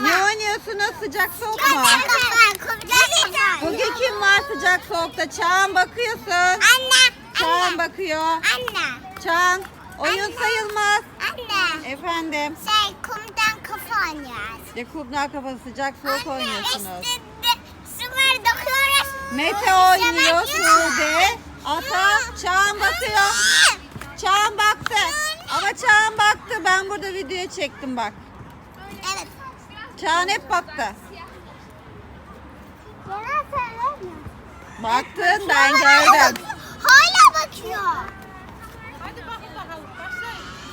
Ne oynuyorsunuz sıcak soğuk mu? Bugün kim var sıcak soğukta? Çağan bakıyorsun. Anne. Çağan bakıyor. Anne. Çağan oyun sayılmaz. Anne. Efendim. Şey kumdan kafa oynuyoruz. Ya kumlar kafası sıcak soğuk Anne oynuyorsunuz. işte sıfır dokuyoruz. Mete oynuyor Sude. Ata Çağan bakıyor. Çağan baktı. Ama Çağan baktı. Ben burada video çektim bak. Çağan hep baktı. Yalan söyleme. Baktın ben gördüm. Hala bakıyor.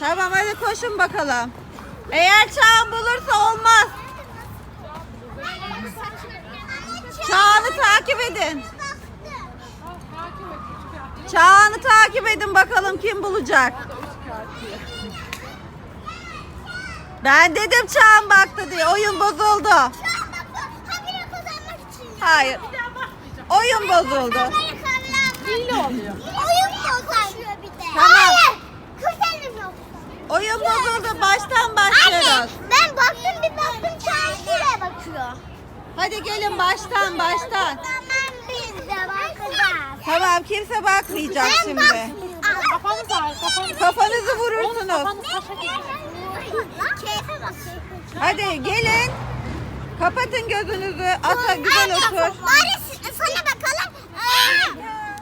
Tamam hadi koşun bakalım. Eğer Çağan bulursa olmaz. Çağan'ı takip edin. Çağan'ı takip edin bakalım kim bulacak. Ben dedim Çağan baktı diye oyun bozuldu. Habire kazanmak için. Hayır. Oyun bozuldu. Kazanmak. oluyor. Oyun bozuluyor bir de. Tamam. Hayır. Yok. Oyun bozuldu. Baştan Anne başlıyoruz. ben baktım bir baktım Çağan şuraya bakıyor. Hadi gelin baştan baştan. Tamam biz de bakacağız. Tamam kimse bakmayacak şimdi. Kafanızı vurursunuz. Keyfe bak. Hadi gelin. Kapatın gözünüzü. Ata güzel otur. Bari sana bakalım.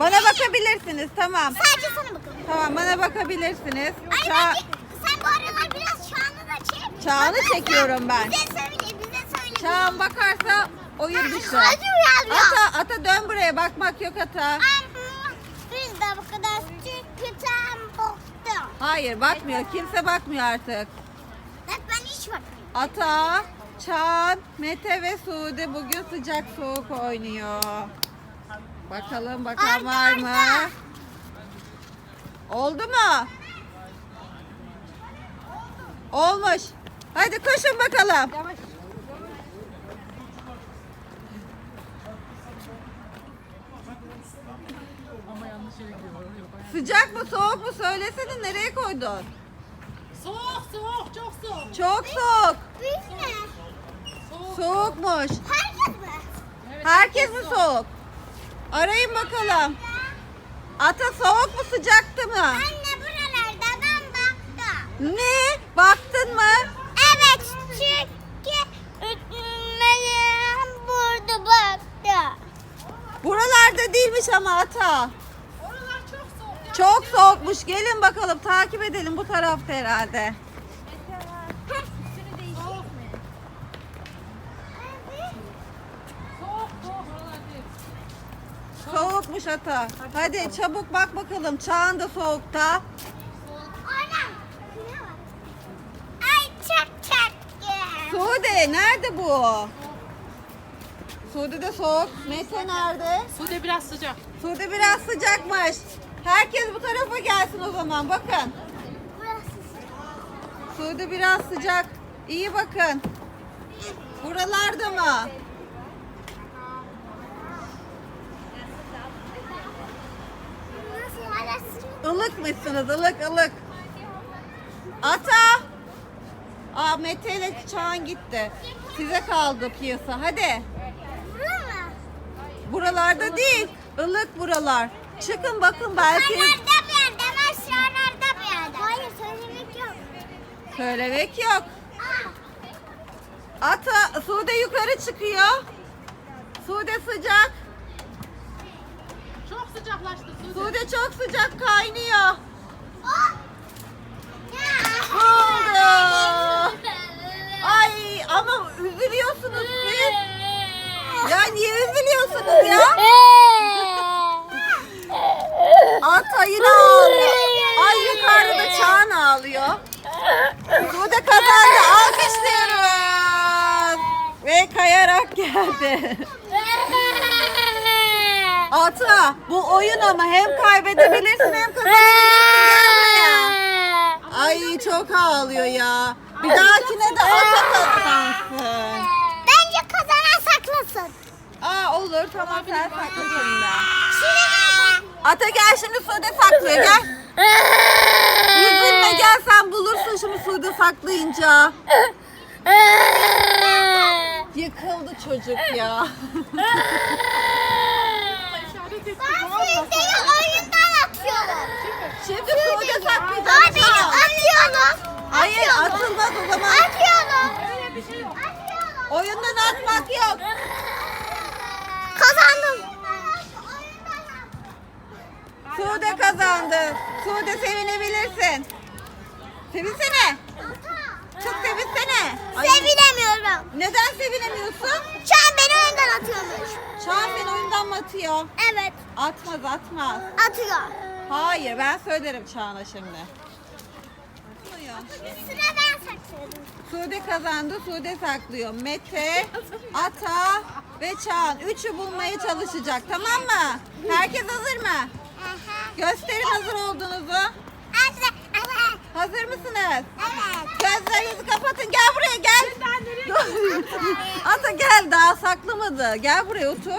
Bana bakabilirsiniz tamam. Sadece sana bakalım. Tamam bana bakabilirsiniz. Ay sen bu aralar biraz Çağan'ı da çek. Bakarsan çekiyorum ben. Bize söyle, bize söyle. Çağan bakarsa oyun dışı. Ata, ata dön buraya bakmak yok ata. Ama Hayır bakmıyor. Kimse bakmıyor artık. Bak ben hiç bakmıyorum. Ata, Çağan, Mete ve Sude bugün sıcak soğuk oynuyor. Bakalım bakan var mı? Arda. Oldu mu? Olmuş. Hadi koşun bakalım. Ama yanlış yere gidiyor. oraya yok. Sıcak mı soğuk mu söylesene nereye koydun? Soğuk, soğuk, çok soğuk. Çok soğuk. Soğuk. Soğukmuş. Herkes mi? Evet, Herkes mi soğuk? Arayın bakalım. Ata soğuk mu sıcaktı mı? Anne buralarda ben baktım. Ne? Baktın mı? Evet çünkü öğretmenim burada baktı. Buralarda değilmiş ama ata. Çok soğukmuş. Gelin bakalım takip edelim bu tarafta herhalde. Soğukmuş ata. Hadi çabuk bak bakalım. Çağın da soğukta. Anam. ne var? Ay çok. Sude nerede bu? Sude de soğuk. Mete nerede? Sude biraz sıcak. Sude biraz sıcakmış. Herkes bu tarafa gelsin o zaman. Bakın. Sude biraz sıcak. İyi bakın. Buralarda mı? Hala sıcak? Ilıkmışsınız ılık. Ata. Aa Mete ile Çağan gitti. Size kaldı piyasa. Hadi. Buralarda değil. Ilık buralar. Çıkın bakın belki Kenarda bir yerde, aşağılarda bir yerde. Hayır söylemek yok. söylemek yok. Aa, Ata Sude yukarı çıkıyor. Sude sıcak. Çok sıcaklaştı Sude. Sude çok sıcak kaynıyor. o. Ya. Ne oldu? Ay ama üzülüyorsunuz siz. Ya niye üzülüyorsunuz ya? Ata yine ağlıyor. Ay yukarıda da Çağan ağlıyor. Sude kazandı. Alkışlıyoruz. Ve kayarak geldi. Ata bu oyun ama hem kaybedebilirsin hem kazanabilirsin. Ay çok ağlıyor ya. Bir dahakine de ata kazansın. Bence kazanan saklasın. Aa olur tamam sen sakla şimdi. Şimdi Ata gel şimdi Sude saklıyor gel. Üzülme gel sen bulursun şimdi Sude saklayınca. yıkıldı çocuk ya. Ben Sude'yi oyundan atıyorum. Şimdi Sude saklayacak. Abi atıyorum. Hayır atılmaz o zaman. Atıyorum. Öyle bir şey yok. Atıyorum. Oyundan atmak yok. Kazandım. Sude kazandı. Sude sevinebilirsin. Sevinsene. Çok sevinsene. Ay, Sevinemiyorum. Neden sevinemiyorsun? Şu an beni oyundan atıyormuş. Çağan seni oyundan mı atıyor? Evet. Atmaz atmaz. Atıyor. Hayır ben söylerim Çağan'a şimdi. Sıra ben saklıyorum. Sude kazandı. Sude saklıyor. Mete, Ata ve Çağan. Üçü bulmaya çalışacak. Tamam mı? Herkes hazır mı? Gösterin hazır olduğunuzu. Anne. Hazır mısınız? Evet. Gözlerinizi kapatın. Gel buraya gel. Ata gel daha saklamadı. Gel buraya otur.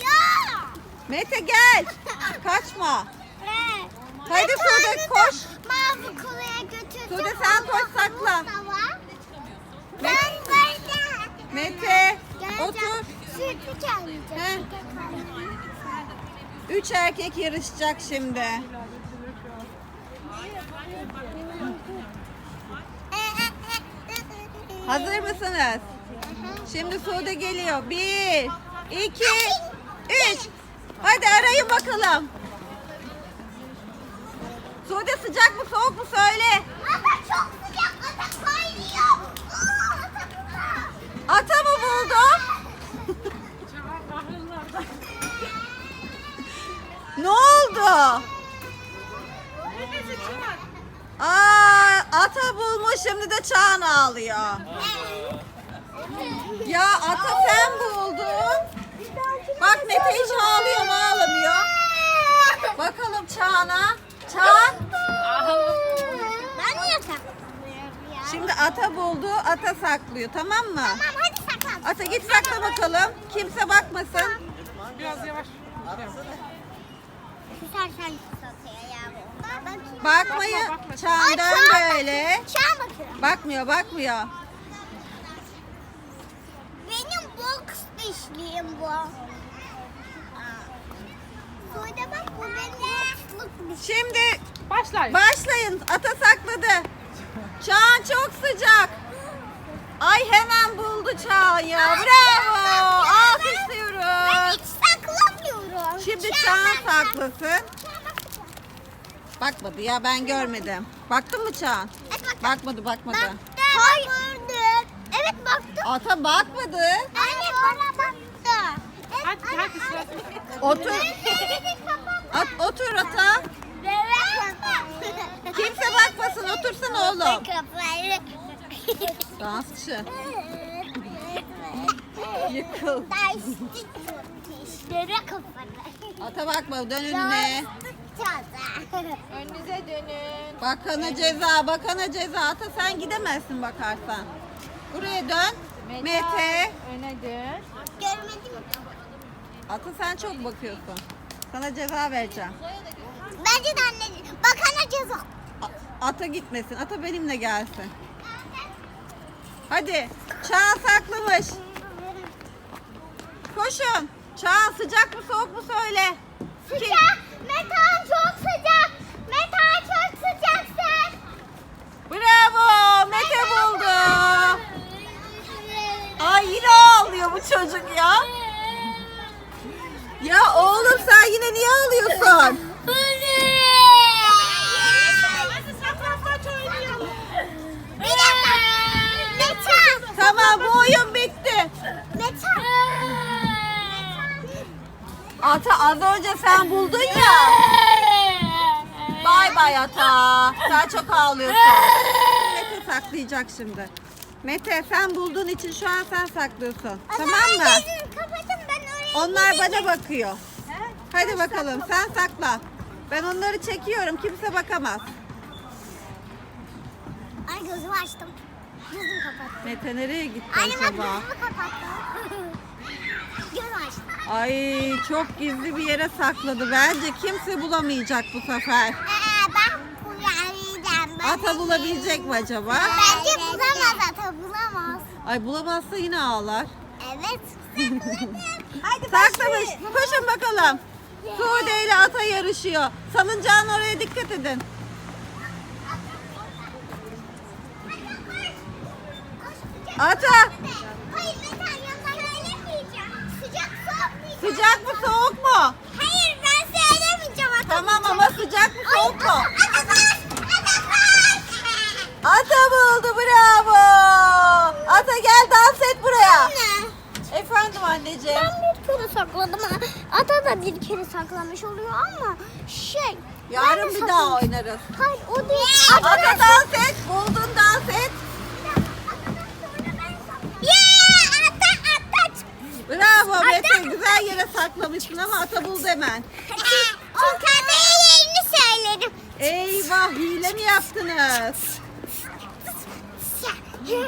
Ya. Mete gel. Kaçma. Evet. Haydi Sude, koş. Mavi kolaya götüreceğim. Sude, sen koş, sakla. Ben böyle. Mete otur. Sütü gelmeyecek. Üç erkek yarışacak şimdi. Hazır mısınız? Şimdi Sude geliyor. Bir, iki, üç. Hadi arayın bakalım. Sude sıcak mı soğuk mu söyle. Ama çok sıcak. Ata kaynıyor. Ata- mı buldun? Ne oldu? Aa, ata bulmuş şimdi de Çağan ağlıyor. Ya ata sen buldun. Bak Mete hiç ağlıyor mu ağlamıyor. Bakalım Çağan'a. Çağan. Ben niye ya? Şimdi ata buldu. Ata saklıyor tamam mı? Tamam hadi saklan. Ata git sakla bakalım. Kimse bakmasın. Biraz yavaş. Küsersen satıyor ya bu. Ben Bakmayın. Bakma, Ay, Çağan böyle. Bakıyorum. Bakmıyor bakmıyor. Benim box dişliyim bu. Sude bak bu benim dişim. Şimdi Başlayın. Başlayın. Ata sakladı. Çağan çok sıcak. Ay hemen buldu Çağan ya. Bravo. Ben Alkışlıyoruz. Şimdi Çağan saklasın. Bakmadı ya ben görmedim. Baktın mı Çağan? Evet baktım. Bakmadı bakmadı. Baktım. Hayır. Evet baktım. Ata bakmadı. Anne bana baktı. Evet, Hadi anne, anne. Otur. At, otur Ata. Kimse bakmasın otursun oğlum. Dansçı. Yıkıl. Dişlere kafanı. Ata bakma dön önüne. Önünüze dönün. Bakana ceza, bakana ceza. Ata sen gidemezsin bakarsan. Buraya dön. Mete. Öne dön. Görmedim. Ata sen çok bakıyorsun. Sana ceza vereceğim. Bence de anneciğim. Bakana ceza. A- Ata gitmesin. Ata benimle gelsin. Hadi. Çağan saklamış. Koşun. Çağan sıcak mı soğuk mu söyle. Sıcak. Metan çok sıcak. Metan çok sıcaksın. Bravo. Mete buldu. Ay yine ağlıyor bu çocuk ya. Ya oğlum sen yine niye ağlıyorsun? Hadi saklambaç oynayalım. Bir dakika. Metan. Tamam bu oyun bitti. Metan. Ata az önce sen buldun ya. Bay bay Ata. Sen çok ağlıyorsun. Mete saklayacak şimdi. Mete sen bulduğun için şu an sen saklıyorsun. Tamam mı? Gözünü kapatın ben oraya Onlar bana bakıyor. Hadi bakalım sen sakla. Ben onları çekiyorum. Kimse bakamaz. Ay gözümü açtım. Gözümü kapattım. Mete nereye gitti Anne bak acaba? gözümü kapattım. Ay çok gizli bir yere sakladı. Bence kimse bulamayacak bu sefer. Ee, ben. Ben Ata bulabilecek mi acaba? Bence bulamaz ata bulamaz. Ay bulamazsa yine ağlar. Evet. Hadi Saklamış. Koşun bakalım. Sude ile ata yarışıyor. Salıncağın oraya dikkat edin. Ata sıcak mı soğuk mu? Hayır ben söylemeyeceğim. Ata Tamam ama sıcak mı soğuk mu? Ata buldu bravo. Ata gel dans et buraya. Anne. Efendim anneciğim. Ben bir kere sakladım. Ata da bir kere saklamış oluyor ama şey. ben Yarın bir daha oynarız. Hayır o değil. Ata dans et. Güzel yere saklamışsın ama ata buldu hemen. Çünkü adaya yerini söyledim. Eyvah hile mi yaptınız? Ya,